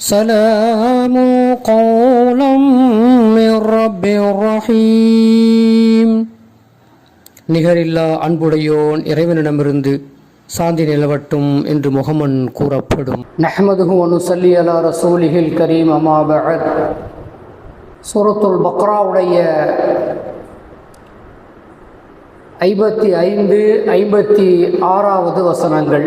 سلام قولا من رب رحيم நிகரில்லா அன்புடையோன் இறைவனிடமிருந்து சாந்தி நிலவட்டும் என்று முகமன் கூறப்படும் நஹ்மதுஹு அனுசல்லி அலா ரசூலிஹில் கரீம் அமா பஅத் சூரத்துல் பக்ராவுடைய ஐம்பத்தி ஐந்து ஐம்பத்தி ஆறாவது வசனங்கள்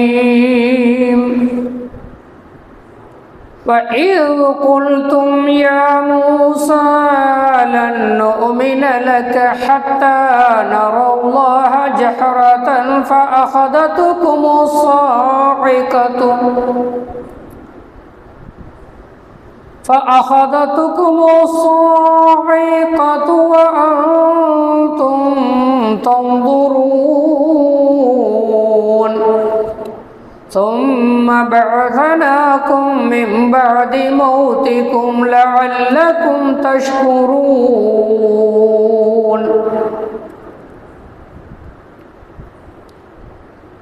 وإذ قلتم يا موسى لن نؤمن لك حتى نرى الله جحرة فأخذتكم الصاعقة فأخذتكم الصاعقة وأنتم تنظرون ثم بعثناكم من بعد موتكم لعلكم تشكرون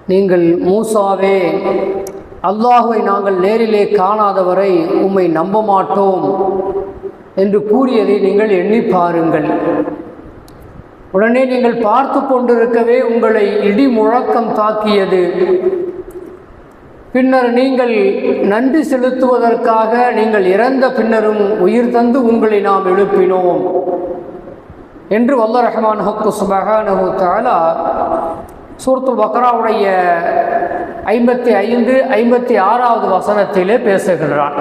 நீங்கள் மூசாவே அல்லாஹுவை நாங்கள் நேரிலே காணாதவரை உம்மை நம்ப மாட்டோம் என்று கூறியதை நீங்கள் எண்ணி பாருங்கள் உடனே நீங்கள் பார்த்து கொண்டிருக்கவே உங்களை இடி முழக்கம் தாக்கியது பின்னர் நீங்கள் நன்றி செலுத்துவதற்காக நீங்கள் இறந்த பின்னரும் உயிர் தந்து உங்களை நாம் எழுப்பினோம். என்று வல்ல ரஹ்மான் ஹக்கு சுபஹானஹு தாலா சூரத்துல் பக்ராவுடைய ஐம்பத்தி ஐந்து ஐம்பத்தி ஆறாவது வசனத்திலே பேசுகிறான்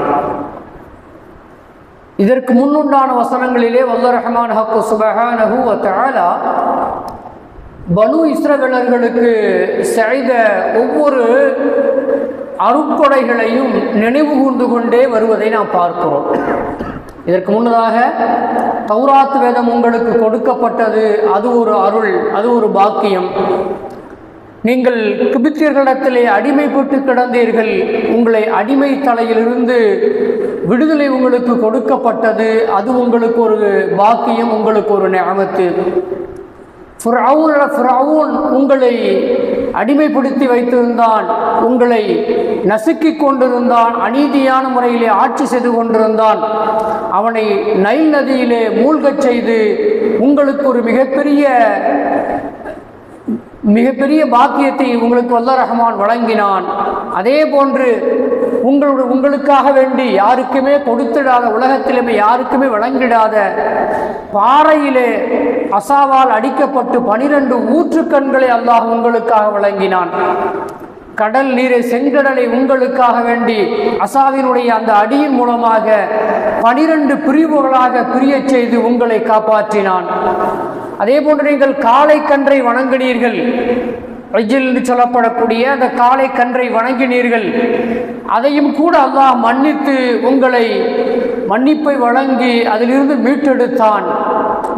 இதற்கு முன்னுண்டான வசனங்களிலே வல்ல ரஹ்மான் ஹக்கு சுபஹானஹு தாலா பனு இஸ்ரவேலர்களுக்கு செய்த ஒவ்வொரு அருக்கொடைகளையும் நினைவு கூர்ந்து கொண்டே வருவதை நாம் பார்க்கிறோம். இதற்கு முன்னதாக தௌராத் வேதம் உங்களுக்கு கொடுக்கப்பட்டது. அது ஒரு அருள் அது ஒரு பாக்கியம். நீங்கள் கிபித்தியர்களிடத்திலே அடிமைப்பட்டு கிடந்தீர்கள். உங்களை அடிமை தலையிலிருந்து விடுதலை உங்களுக்கு கொடுக்கப்பட்டது. அது உங்களுக்கு ஒரு பாக்கியம் உங்களுக்கு ஒரு நியமத்து. ஃபிரவுன ஃபிரவுன் உங்களை அடிமைப்படுத்தி வைத்திருந்தான் உங்களை நசுக்கி கொண்டிருந்தான் அநீதியான முறையிலே ஆட்சி செய்து கொண்டிருந்தான். அவனை நைல் நதியிலே மூழ்கச் செய்து உங்களுக்கு ஒரு மிகப்பெரிய மிகப்பெரிய பாக்கியத்தை உங்களுக்கு வல்ல ரஹமான் வழங்கினான். அதே போன்று உங்களுடைய உங்களுக்காக வேண்டி யாருக்குமே கொடுத்திடாத உலகத்திலுமே யாருக்குமே வழங்கிடாத பாறையிலே அசாவால் அடிக்கப்பட்டு பனிரெண்டு ஊற்றுக்கண்களை அல்லாஹ் உங்களுக்காக வழங்கினான். கடல் நீரை செங்கடலை உங்களுக்காக வேண்டி அசாவினுடைய அந்த அடியின் மூலமாக பனிரெண்டு பிரிவுகளாக பிரிய செய்து உங்களை காப்பாற்றினான். அதே போன்று நீங்கள் காளை கன்றை வணங்கினீர்கள். ஐஜில் என்று சொல்லப்படக்கூடிய அந்த காளை கன்றை வணங்கினீர்கள். அதையும் கூட அல்லாஹ் மன்னித்து உங்களை மன்னிப்பை வழங்கி அதிலிருந்து மீட்டெடுத்தான்.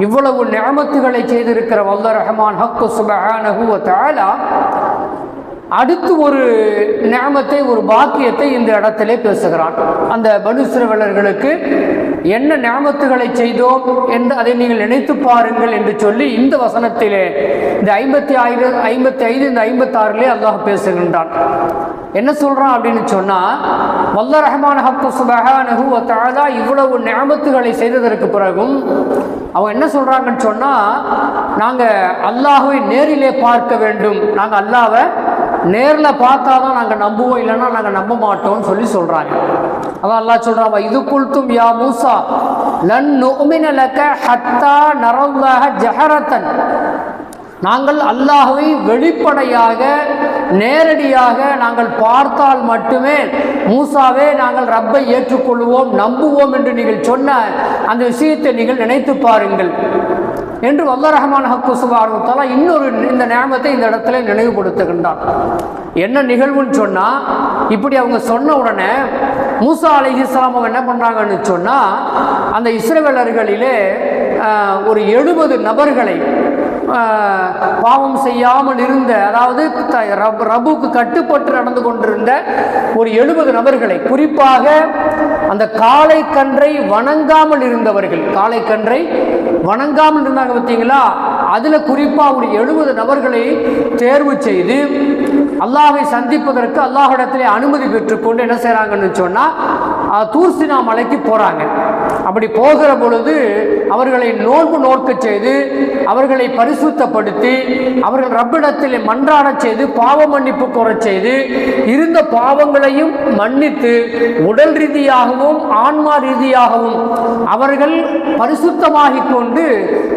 இவ்வளவு நியமத்துகளை செய்திருக்கிற வல்ல ரஹமான் ஹக்கு சுபஹானஹுவ தாலா அடுத்து ஒரு நியமத்தை ஒரு பாக்கியத்தை இந்த இடத்திலே பேசுகிறான். அந்த பனுசிரவலர்களுக்கு என்ன ஞாபகத்துகளை செய்தோம் என்று அதை நீங்கள் நினைத்து பாருங்கள் என்று சொல்லி இந்த வசனத்திலே இந்த ஐம்பத்தி ஆயிரம் ஐம்பத்தி ஐந்து இந்த ஐம்பத்தாறுலே அல்லாஹ் பேசுகின்றான். என்ன சொல்றான் அப்படின்னு சொன்னா வல்ல ரஹ்மான் ஹக்கு சுபஹானஹு தாதா இவ்வளவு ஞாபகத்துகளை செய்ததற்கு பிறகும் அவங்க என்ன சொல்றாங்கன்னு சொன்னா நாங்க அல்லாஹுவை நேரிலே பார்க்க வேண்டும். நாங்க அல்லாவை நேரில் பார்த்தா தான் நாங்கள் நம்புவோம் இல்லைன்னா நாங்கள் நம்ப மாட்டோம்னு சொல்லி சொல்கிறாங்க அதான் அல்லா சொல்கிறான் இது குல்தும் யா மூசா லன் நுமின ஹத்தா நரல்லாஹ ஜஹரத்தன். நாங்கள் அல்லாஹுவை வெளிப்படையாக நேரடியாக நாங்கள் பார்த்தால் மட்டுமே மூசாவே நாங்கள் ரப்பை ஏற்றுக்கொள்வோம் நம்புவோம் என்று நீங்கள் சொன்ன அந்த விஷயத்தை நீங்கள் நினைத்து பாருங்கள். என்று வல்ல ரஹமான் ஹக்கு சுபாரத்தாலா இன்னொரு இந்த நேமத்தை இந்த இடத்துல நினைவுபடுத்துகின்றார் என்ன நிகழ்வுன்னு சொன்னால் இப்படி அவங்க சொன்ன உடனே மூசா அலிஹிஸ்லாம் அவங்க என்ன பண்ணுறாங்கன்னு சொன்னால் அந்த இஸ்ரவேலர்களிலே ஒரு எழுபது நபர்களை பாவம் செய்யாமல் இருந்த அதாவது ரபுக்கு கட்டுப்பட்டு நடந்து கொண்டிருந்த ஒரு எழுபது நபர்களை குறிப்பாக அந்த காளை கன்றை வணங்காமல் இருந்தவர்கள் காளை கன்றை வணங்காமல் இருந்தாங்க பார்த்தீங்களா? அதில் குறிப்பாக ஒரு எழுபது நபர்களை தேர்வு செய்து அல்லாஹை சந்திப்பதற்கு அல்லாஹிடத்திலே அனுமதி பெற்றுக்கொண்டு என்ன செய்கிறாங்கன்னு சொன்னால் தூர்சினா மலைக்கு போகிறாங்க அப்படி போகிற பொழுது அவர்களை நோன்பு நோக்க செய்து அவர்களை பரிசுத்தப்படுத்தி அவர்கள் ரப்பிடத்தில் மன்றாடச் செய்து பாவ மன்னிப்பு கோரச் செய்து இருந்த பாவங்களையும் மன்னித்து உடல் ரீதியாகவும் ஆன்மா ரீதியாகவும் அவர்கள் பரிசுத்தமாகி கொண்டு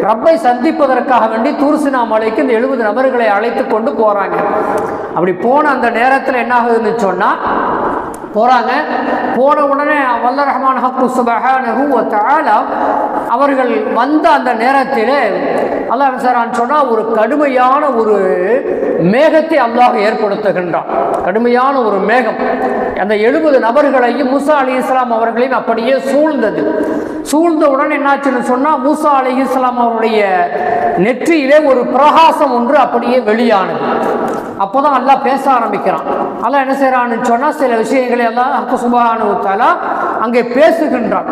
ரப்பை சந்திப்பதற்காக வேண்டி தூர்சினா மலைக்கு இந்த எழுபது நபர்களை அழைத்து கொண்டு போகிறாங்க அப்படி போன அந்த நேரத்தில் என்ன ஆகுதுன்னு சொன்னால் போறாங்க. போன உடனே வல்ல ரஹ்மான் ஹக்கு சுபஹானஹு அவர்கள் வந்த அந்த நேரத்தில் அல்லாஹ் சாரான் சொன்னா ஒரு கடுமையான ஒரு மேகத்தை அல்லாஹ் ஏற்படுத்துகின்றான். கடுமையான ஒரு மேகம். அந்த எழுபது நபர்களையும் முசா அலி இஸ்லாம் அவர்களையும் அப்படியே சூழ்ந்தது. சூழ்ந்தவுடன் என்னாச்சுன்னு சொன்னால் மூசா அலி இஸ்லாம் அவருடைய நெற்றியிலே ஒரு பிரகாசம் ஒன்று அப்படியே வெளியானது. அப்போதான் அல்லாஹ் பேச ஆரம்பிக்கிறான். அல்லாஹ் என்ன செய்யறான்னு சொன்னால் சில விஷயங்களை எல்லாம் அக்கு அங்கே பேசுகின்றான்.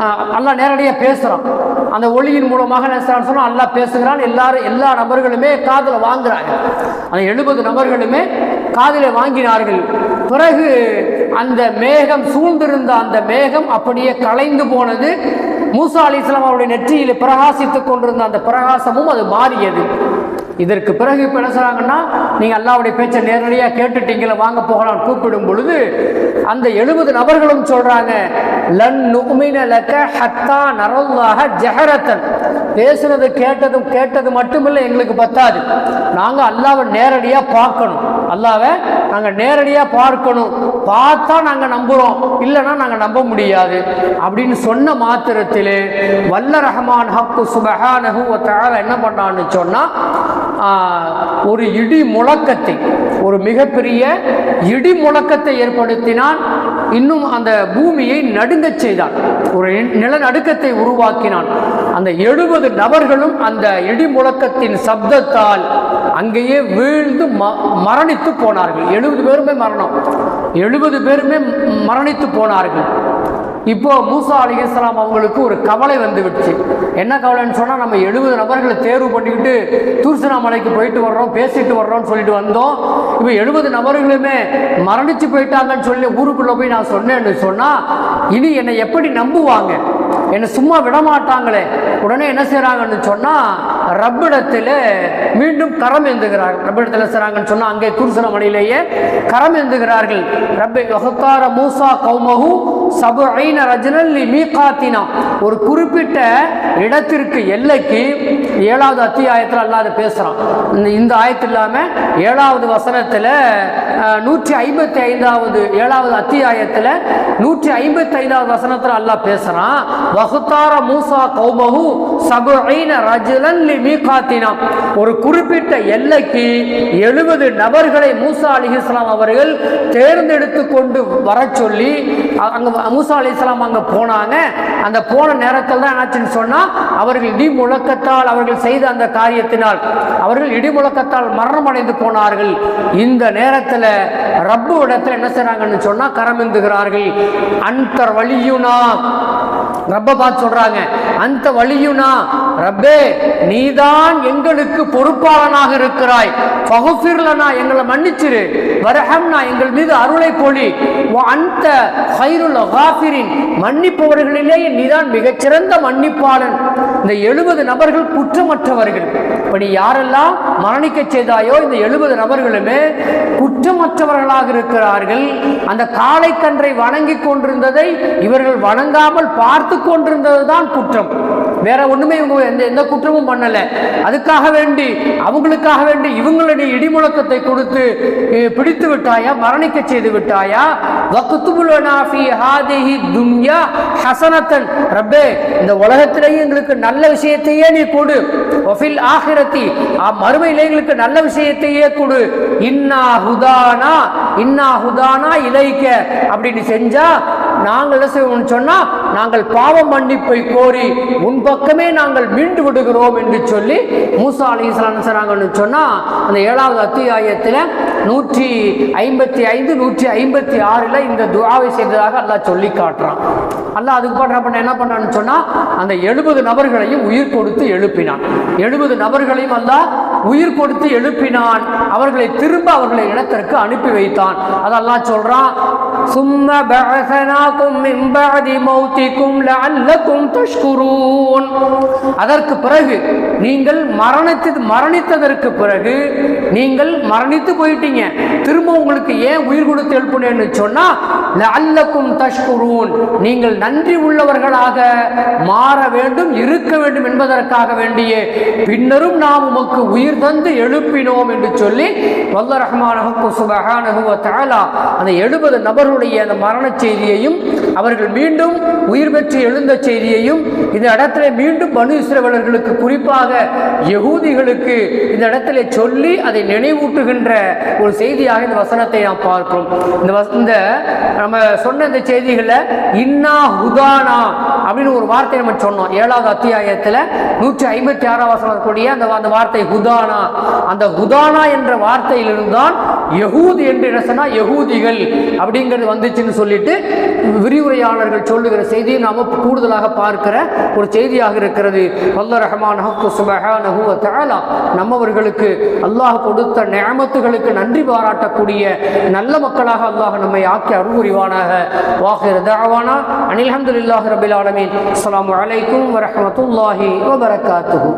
ஆஹ் நேரடியாக பேசுகிறான் அந்த ஒளியின் மூலமாக என்ன சொன்னால் சொன்னா பேசுகிறான். எல்லாரும் எல்லா நபர்களுமே காதில் வாங்குறாங்க. அந்த எழுபது நபர்களுமே காதில் வாங்கினார்கள். பிறகு அந்த மேகம் சூழ்ந்திருந்த அந்த மேகம் அப்படியே கலைந்து போனது. மூசா அலி இஸ்லாம் அவருடைய நெற்றியில் பிரகாசித்துக் கொண்டிருந்த அந்த பிரகாசமும் அது மாறியது. இதற்கு பிறகு இப்போ என்ன சொல்றாங்கன்னா நீங்கள் அல்லாவுடைய பேச்சை நேரடியாக கேட்டுட்டீங்கள வாங்க போகலாம் கூப்பிடும் பொழுது அந்த எழுபது நபர்களும் சொல்றாங்க லன் நுமின லக ஹத்தா நரல்லாக ஜஹரத்தன். பேசுனது கேட்டதும் கேட்டது மட்டுமில்லை எங்களுக்கு பத்தாது. நாங்கள் அல்லாவை நேரடியாக பார்க்கணும். அல்லாவை நாங்கள் நேரடியாக பார்க்கணும். பார்த்தா நாங்கள் நம்புகிறோம் இல்லைன்னா நாங்கள் நம்ப முடியாது. அப்படின்னு சொன்ன மாத்திரத்திலே வல்ல ரஹ்மான் ஹக்கு சுபஹானஹு வ என்ன பண்ணான்னு சொன்னால் ஒரு இடி முழக்கத்தை ஒரு மிகப்பெரிய இடி முழக்கத்தை ஏற்படுத்தினான் இன்னும் அந்த பூமியை நடுங்கச் செய்தான். ஒரு நிலநடுக்கத்தை உருவாக்கினான். அந்த எழுபது நபர்களும் அந்த இடி முழக்கத்தின் சப்தத்தால் அங்கேயே வீழ்ந்து ம மரணித்து போனார்கள். எழுபது பேருமே மரணம். எழுபது பேருமே மரணித்து போனார்கள். இப்போ மூசா அலிகலாம் அவங்களுக்கு ஒரு கவலை வந்து விடுச்சு என்ன கவலைன்னு சொன்னால் நம்ம எழுபது நபர்களை தேர்வு பண்ணிக்கிட்டு தூர்சனா மலைக்கு போயிட்டு வர்றோம் பேசிட்டு வர்றோம்னு சொல்லிட்டு வந்தோம். இப்போ எழுபது நபர்களுமே மரணிச்சு போயிட்டாங்கன்னு சொல்லி ஊருக்குள்ளே போய் நான் சொன்னேன்னு சொன்னால் இனி என்னை எப்படி நம்புவாங்க? என்னை சும்மா விடமாட்டாங்களே. உடனே என்ன செய்கிறாங்கன்னு சொன்னால் ரப்பிடத்தில் மீண்டும் கரம் ஏந்துகிறார்கள் ரப்பிடத்தில் செய்கிறாங்கன்னு சொன்னால் அங்கே தூர்சன மலையிலேயே கரம் எந்துகிறார்கள் ரப்பை வகுத்தார மூசா கௌமகு சபு ஐன ரஜனல் மீகாத்தினா. ஒரு குறிப்பிட்ட இடத்திற்கு எல்லைக்கு ஏழாவது அத்தியாயத்தில் அல்லாத பேசுகிறான் இந்த ஆயத்து இல்லாமல் ஏழாவது வசனத்தில் நூற்றி ஐம்பத்தி ஐந்தாவது ஏழாவது அத்தியாயத்தில் நூற்றி ஐம்பத்தி ஐந்தாவது வசனத்தில் அல்லாஹ் பேசுகிறான் வகுத்தார மூசா கௌமஹு சபு ஐன ரஜுலன் மீகாத்தினா. ஒரு குறிப்பிட்ட எல்லைக்கு எழுபது நபர்களை மூசா அலிஹிஸ்லாம் அவர்கள் தேர்ந்தெடுத்து கொண்டு வர சொல்லி அங்கே அங்க மூசா அலிஸ்லாம் அங்கே போனாங்க. அந்த போன நேரத்தில் தான் என்னாச்சுன்னு சொன்னால் அவர்கள் இடி முழக்கத்தால் அவர்கள் செய்த அந்த காரியத்தினால் அவர்கள் இடி முழக்கத்தால் மரணம் அடைந்து போனார்கள். இந்த நேரத்தில் ரப்பு இடத்துல என்ன செய்கிறாங்கன்னு சொன்னால் கரமிந்துகிறார்கள் அந்தர் வழியுனா ரப்ப பார்த்து சொல்றாங்க. அந்த வழியுனா ரப்பே நீதான் எங்களுக்கு பொறுப்பாளனாக இருக்கிறாய். பகுஃபிர்லனா எங்களை மன்னிச்சிரு. வரஹம்னா எங்கள் மீது அருளை பொழி. அந்த ஹைருல் காஃபிரின் மன்னிப்பவர்களிலேயே நீதான் மிகச்சிறந்த மன்னிப்பாளன். இந்த எழுபது நபர்கள் குற்றமற்றவர்கள். இப்படி யாரெல்லாம் மரணிக்க செய்தாயோ இந்த எழுபது நபர்களுமே குற்றமற்றவர்களாக இருக்கிறார்கள். அந்த காளை கன்றை வணங்கி கொண்டிருந்ததை இவர்கள் வணங்காமல் பார்த்து கொண்டிருந்தது தான் குற்றம். வேற ஒண்ணுமே இவங்க எந்த எந்த குற்றமும் பண்ணல. அதுக்காக வேண்டி அவங்களுக்காக வேண்டி இவங்களை நீ இடிமுழக்கத்தை கொடுத்து பிடித்து விட்டாயா? மரணிக்க செய்து விட்டாயா? வக்துபுலனா ஹாதிஹி துன்யா ஹசனத்தன். ரப்பே இந்த உலகத்திலேயே எங்களுக்கு நல்ல விஷயத்தையே நீ கொடு. ஆஹிரத்தி ஆகிரத்தி மறுமையிலே எங்களுக்கு நல்ல விஷயத்தையே கொடு. இன்னா ஹுதானா இன்னா ஹுதானா இலைக்க. அப்படின்னு செஞ்சா நாங்கள் என்ன செய்வோம்னு சொன்னா நாங்கள் பாவ மன்னிப்பை கோரி உன் பக்கமே நாங்கள் மீண்டு விடுகிறோம் என்று சொல்லி மூசா அலி இஸ்லாம் சொன்னாங்கன்னு சொன்னா அந்த ஏழாவது அத்தியாயத்தில் நூற்றி ஐம்பத்தி ஐந்து நூற்றி ஐம்பத்தி ஆறில் இந்த துவாவை செய்ததாக அல்லாஹ் சொல்லி காட்டுறான். அல்லாஹ் அதுக்கு பண்ண என்ன பண்ணான்னு சொன்னா அந்த எழுபது நபர்களையும் உயிர் கொடுத்து எழுப்பினான். எழுபது நபர்களையும் அல்லாஹ் உயிர் கொடுத்து எழுப்பினான். அவர்களை திரும்ப அவர்களை இடத்திற்கு அனுப்பி வைத்தான். அதெல்லாம் சொல்றான் சும்ம பஅஸனாகும் மின் பஅதி மௌத்திக்கும் லஅல்லக்கும் அதற்கு பிறகு நீங்கள் மரணித்து மரணித்ததற்கு பிறகு நீங்கள் மரணித்து போயிட்டீங்க. திரும்ப உங்களுக்கு ஏன் உயிர் கொடுத்து எழுப்புனேன்னு சொன்னா லஅல்லக்கும் தஷ்குரூன். நீங்கள் நன்றி உள்ளவர்களாக மாற வேண்டும் இருக்க வேண்டும் என்பதற்காக வேண்டிய. பின்னரும் நாம் உமக்கு உயிர் தந்து எழுப்பினோம் என்று சொல்லி வல்ல ரஹ்மானஹு சுபஹானஹு வ தஆலா. அந்த எழுபது அவர்களுடைய அந்த மரண செய்தியையும் அவர்கள் மீண்டும் உயிர் பெற்று எழுந்த செய்தியையும் இந்த இடத்துல மீண்டும் பனு இஸ்ரவலர்களுக்கு குறிப்பாக யகூதிகளுக்கு இந்த இடத்துல சொல்லி அதை நினைவூட்டுகின்ற ஒரு செய்தியாக இந்த வசனத்தை நாம் பார்க்கிறோம். இந்த வச- இந்த நம்ம சொன்ன இந்த செய்திகளில் இன்னா ஹுதானா அப்படின்னு ஒரு வார்த்தை நம்ம சொன்னோம். ஏழாவது அத்தியாயத்தில் நூற்றி ஐம்பத்தி ஆறாம் வசனம் கூடிய அந்த அந்த வார்த்தை ஹுதானா அந்த ஹுதானா என்ற வார்த்தையிலிருந்து தான் யகூத் என்று என்ன சொன்னால் யகூதிகள் அப்படிங்கிறது வந்துச்சுன்னு சொல்லிட்டு விரிவுரையாளர்கள் சொல்லுகிற செய்தியை நாம கூடுதலாக பார்க்கிற ஒரு செய்தியாக இருக்கிறது. வல்ல ரஹமான் நம்மவர்களுக்கு அல்லாஹ் கொடுத்த நியமத்துகளுக்கு நன்றி பாராட்டக்கூடிய நல்ல மக்களாக அல்லாஹ் நம்மை ஆக்கி அருள் புரிவானாக வாஹிர தஅவானா. அனில் ஹம்துலில்லாஹி ரபில் ஆலமீன். அஸ்ஸலாமு அலைக்கும் வரஹ்மத்துல்லாஹி வபரகாத்துஹு.